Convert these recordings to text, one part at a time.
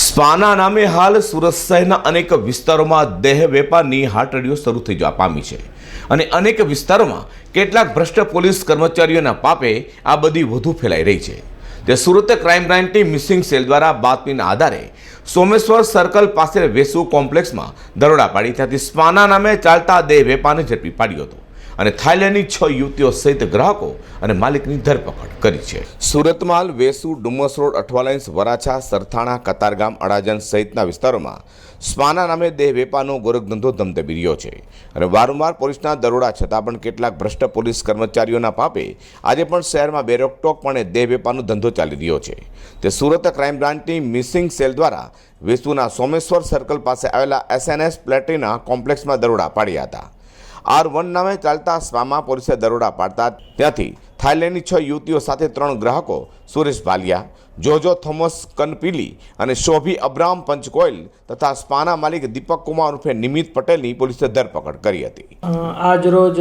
સ્પાના નામે હાલ સુરત શહેરના અનેક વિસ્તારોમાં દેહ વેપારની હાટડીઓ શરૂ થઈ જવા પામી છે. અને અનેક વિસ્તારોમાં કેટલાક ભ્રષ્ટ પોલીસ કર્મચારીઓના પાપે આ બધી વધુ ફેલાઈ રહી છે. તે સુરત ક્રાઇમ બ્રાન્ચની મિસિંગ સેલ દ્વારા બાતમીના આધારે સોમેશ્વર સર્કલ પાસે વેસુ કોમ્પ્લેક્સમાં દરોડા પાડી ત્યાંથી સ્પાના નામે ચાલતા દેહ વેપારને ઝડપી પાડ્યો હતો. અને થાઇલેન્ડની છ યુવતીઓ સહિત ગ્રાહકો અને માલિકની ધરપકડ કરી છે. સુરતમાં વેસુ ડુમસ રોડ અઠવાલાઇન્સ વરાછા સરથાણા કતારગામ અડાજન સહિતના વિસ્તારોમાં સ્વાના નામે દેહ વેપારનો ગોરખધંધો ધમધમી રહ્યો છે. અને વારંવાર પોલીસના દરોડા છતાં પણ કેટલાક ભ્રષ્ટ પોલીસ કર્મચારીઓના પાપે આજે પણ શહેરમાં બેરોકટોકપણે દેહ વેપારનો ધંધો ચાલી રહ્યો છે. તે સુરત ક્રાઇમ બ્રાન્ચની મિસિંગ સેલ દ્વારા વેસુના સોમેશ્વર સર્કલ પાસે આવેલા એસએનએસ પ્લેટિના કોમ્પ્લેક્સમાં દરોડા પાડ્યા હતા. આર વન નામે ચાલતા સ્વામા પોલીસે દરોડા પાડતા ત્યાંથી થાઇલેન્ડની છ યુવતીઓ સાથે ત્રણ ગ્રાહકો, સુરેશ ભાલિયા, જોજો થોમસ કનપીલી અને શોભી અબ્રામ પંચકોઇલ તથા સ્પાના માલિક દીપક કુમાર ઉર્ફે નિમિત પટેલની પોલીસે ધરપકડ કરી હતી. આજ રોજ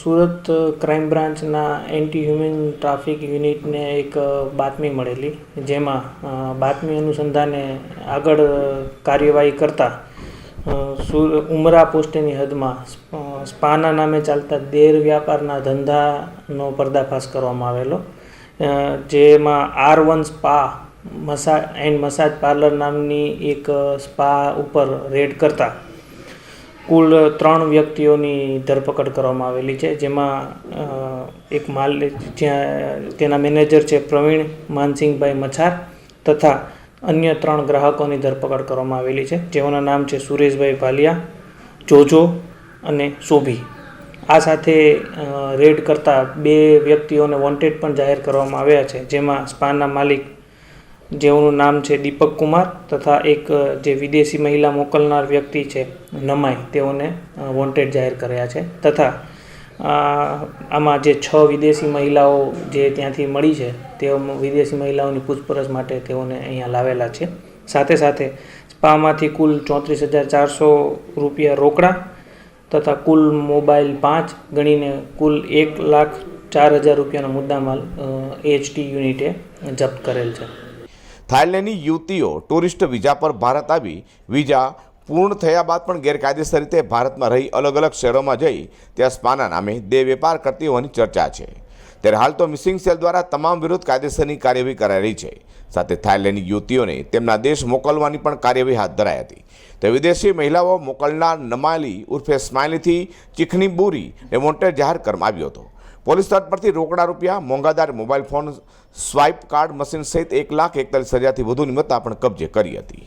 સુરત ક્રાઇમ બ્રાન્ચના એન્ટી હ્યુમન ટ્રાફિક યુનિટને એક બાતમી મળેલી, જેમાં બાતમી અનુસંધાને આગળ કાર્યવાહી કરતા સુર, ઉમરા પોસ્ટની હદમાં સ્પાના નામે ચાલતા દેર વ્યાપારના ધંધાનો પર્દાફાશ કરવામાં આવેલો. જેમાં આર વન સ્પા મસા, એન્ડ મસાજ પાર્લર નામની એક સ્પા ઉપર રેડ કરતા કુલ ત્રણ વ્યક્તિઓની ધરપકડ કરવામાં આવેલી છે. જેમાં એક માલ જ્યાં, તેના મેનેજર છે પ્રવીણ માનસિંહભાઈ મછાર તથા અન્ય ત્રણ ગ્રાહકોની ધરપકડ કરવામાં આવેલી છે. જેઓના નામ છે સુરેશભાઈ ભાલિયા, જોજો અને શોભી. આ સાથે રેડ કરતા બે વ્યક્તિઓને વોન્ટેડ પણ જાહેર કરવામાં આવ્યા છે. જેમાં સ્પાના માલિક, જેઓનું નામ છે દીપક કુમાર તથા એક જે વિદેશી મહિલા મોકલનાર વ્યક્તિ છે નમાઈ, તેઓને વોન્ટેડ જાહેર કર્યા છે. તથા આમાં જે છ વિદેશી મહિલાઓ જે ત્યાંથી મળી છે, તેઓ વિદેશી મહિલાઓની પૂછપરછ માટે તેઓને અહીંયા લાવેલા છે. સાથે સાથે સ્પામાંથી કુલ ચોત્રીસ હજાર ચારસો રૂપિયા રોકડા તથા કુલ મોબાઈલ પાંચ ગણીને કુલ એક લાખ ચાર હજાર રૂપિયાનો મુદ્દામાલ એચટી યુનિટે જપ્ત કરેલ છે. થાઇલેન્ડની યુવતીઓ ટુરિસ્ટ વિઝા પર ભારત આવી, વિઝા પૂર્ણ થયા બાદ પણ ગેરકાયદેસર રીતે ભારતમાં રહી અલગ અલગ શહેરોમાં જઈ ત્યાં સ્પાના નામે દેહ વેપાર કરતી હોવાની ચર્ચા છે. ત્યારે હાલ તો મિસિંગ સેલ દ્વારા તમામ વિરુદ્ધ કાયદેસરની કાર્યવાહી કરાઈ રહી છે. સાથે થાઇલેન્ડની યુવતીઓને તેમના દેશ મોકલવાની પણ કાર્યવાહી હાથ ધરાઈ હતી. તો વિદેશી મહિલાઓ મોકલનાર નમાલી ઉર્ફે સ્માઇલીથી ચીખની બોરી એ વોન્ટેડ જાહેર કરવામાં આવ્યો હતો. પોલીસ તટ પરથી રોકડા રૂપિયા, મોંઘાદાર mobile phone, swipe card machine સહિત એક લાખ એકતાલીસ હજારથી વધુની મત્તા પણ કબજે કરી હતી.